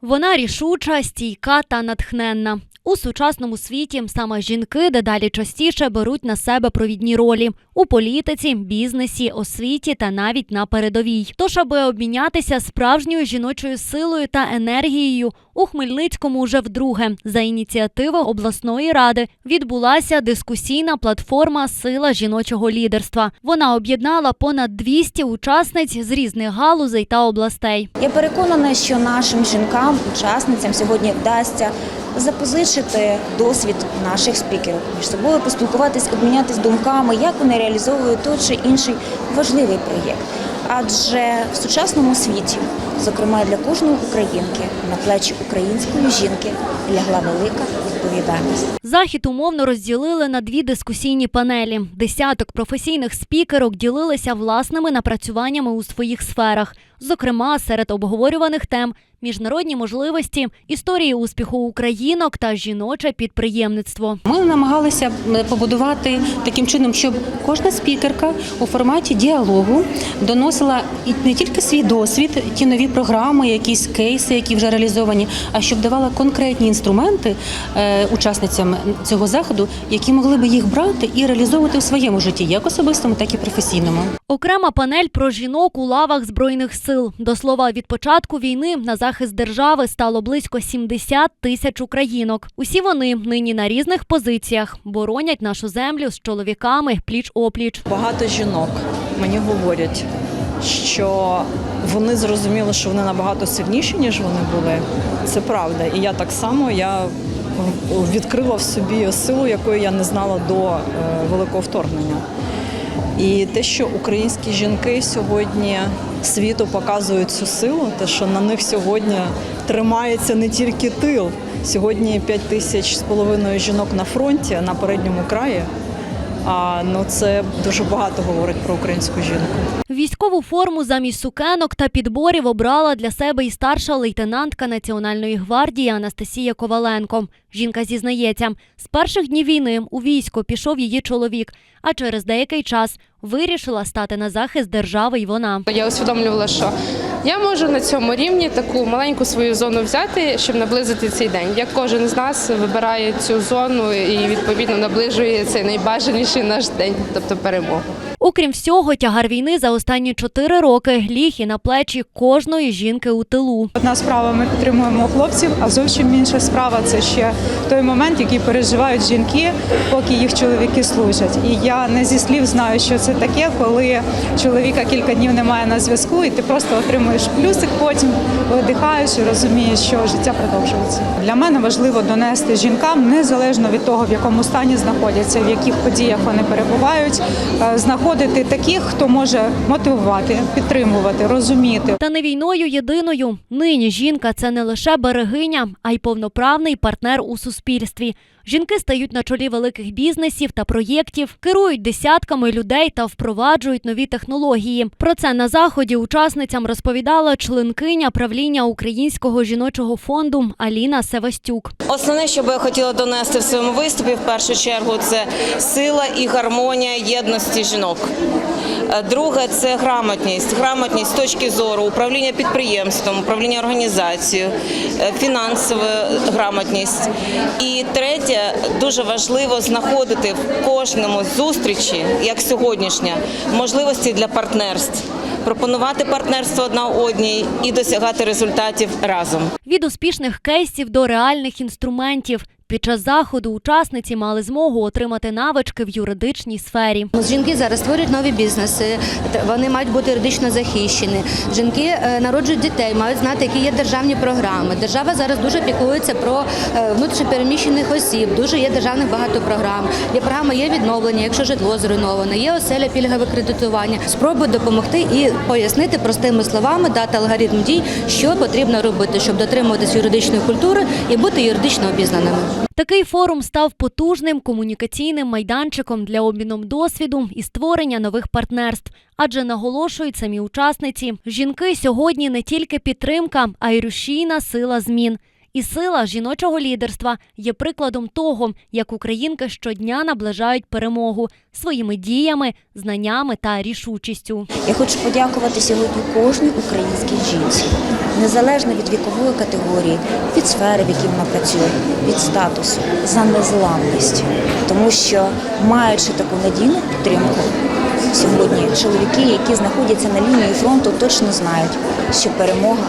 Вона рішуча, стійка та натхненна. У сучасному світі саме жінки дедалі частіше беруть на себе провідні ролі у політиці, бізнесі, освіті та навіть на передовій. Тож, аби обмінятися справжньою жіночою силою та енергією, у Хмельницькому вже вдруге за ініціативи обласної ради відбулася дискусійна платформа Сила жіночого лідерства. Вона об'єднала понад 200 учасниць з різних галузей та областей. Я переконана, що нашим жінкам, учасницям сьогодні вдасться запозичити досвід наших спікерів між собою, поспілкуватись, обмінятись думками, як вони реалізовують той чи інший важливий проєкт. Адже в сучасному світі, зокрема для кожної українки, на плечі української жінки лягла велика відповідальність. Захід умовно розділили на дві дискусійні панелі. Десяток професійних спікерок ділилися власними напрацюваннями у своїх сферах. Зокрема, серед обговорюваних тем міжнародні можливості, історії успіху українок та жіноче підприємництво. Ми намагалися побудувати таким чином, щоб кожна спікерка у форматі діалогу доносила і не тільки свій досвід, ті нові програми, якісь кейси, які вже реалізовані, а щоб давала конкретні інструменти е, учасницям цього заходу, які могли би їх брати і реалізовувати у своєму житті, як особистому, так і професійному. Окрема панель про жінок у лавах збройних сил. До слова, від початку війни на захист держави стало близько 70 тисяч українок. Усі вони нині на різних позиціях боронять нашу землю з чоловіками пліч опліч. Багато жінок мені говорять, що вони зрозуміли, що вони набагато сильніші, ніж вони були. Це правда. І я так само я відкрила в собі силу, якої я не знала до е, великого вторгнення. І те, що українські жінки сьогодні світу показують цю силу, те, що на них сьогодні тримається не тільки тил. Сьогодні 5 тисяч з половиною жінок на фронті на передньому краї. А ну це дуже багато говорить про українську жінку. Військову форму замість сукенок та підборів обрала для себе і старша лейтенантка Національної гвардії Анастасія Коваленко. Жінка зізнається, з перших днів війни у військо пішов її чоловік, а через деякий час вирішила стати на захист держави й вона. Я усвідомлювала, що я можу на цьому рівні таку маленьку свою зону взяти, щоб наблизити цей день. Як кожен з нас вибирає цю зону і відповідно наближує цей найбажаніший наш день, тобто перемогу. Окрім всього, тягар війни за останні чотири роки ліг і на плечі кожної жінки у тилу. Одна справа ми підтримуємо хлопців, а зовсім інша справа це ще той момент, який переживають жінки, поки їх чоловіки служать. І я не зі слів знаю, що це таке, коли чоловіка кілька днів немає на зв'язку, і ти просто отримуєш плюсик, потім видихаєш і розумієш, що життя продовжується. Для мене важливо донести жінкам незалежно від того, в якому стані знаходяться, в яких подіях вони перебувають, е, знаходити таких, хто може мотивувати, підтримувати, розуміти. Та не війною єдиною. Нині жінка це не лише берегиня, а й повноправний партнер у суспільстві. Жінки стають на чолі великих бізнесів та проєктів, керують десятками людей та впроваджують нові технології. Про це на заході учасницям розповідала членкиня правління Українського жіночого фонду Аліна Севастюк. Основне, що би я хотіла донести в своєму виступі, в першу чергу, це сила і гармонія єдності жінок. Е, Друге це грамотність, грамотність з точки зору управління підприємством, управління організацією, е, фінансова грамотність. І третє, дуже важливо знаходити в кожному зустрічі, як сьогоднішня, можливості для партнерств, пропонувати партнерство одна одній і досягати результатів разом. Від успішних кейсів до реальних інструментів. Під час заходу учасниці мали змогу отримати навички в юридичній сфері. Жінки зараз створюють нові бізнеси, вони мають бути юридично захищені. Жінки е, народжують дітей, мають знати, які є державні програми. Держава зараз дуже піклується про е, внутрішньопереміщених осіб. Дуже є державних багато програм. Є програма є відновлення, якщо житло зруйноване, є оселя пільгове кредитування. Спробують допомогти і пояснити простими словами, дати алгоритм дій, що потрібно робити, щоб дотримуватись юридичної культури і бути юридично обізнаними. Такий форум став потужним комунікаційним майданчиком для обміну досвіду і створення нових партнерств. Адже наголошують самі учасниці, жінки сьогодні не тільки підтримка, а й рушійна сила змін. І сила жіночого лідерства є прикладом того, як українки щодня наближають перемогу своїми діями, знаннями та рішучістю. Я хочу подякувати сьогодні кожній українській жінці, незалежно від вікової категорії, від сфери, в якій вона працює, від статусу, за незламність. Тому що, маючи таку надійну підтримку, сьогодні чоловіки, які знаходяться на лінії фронту, точно знають, що перемога.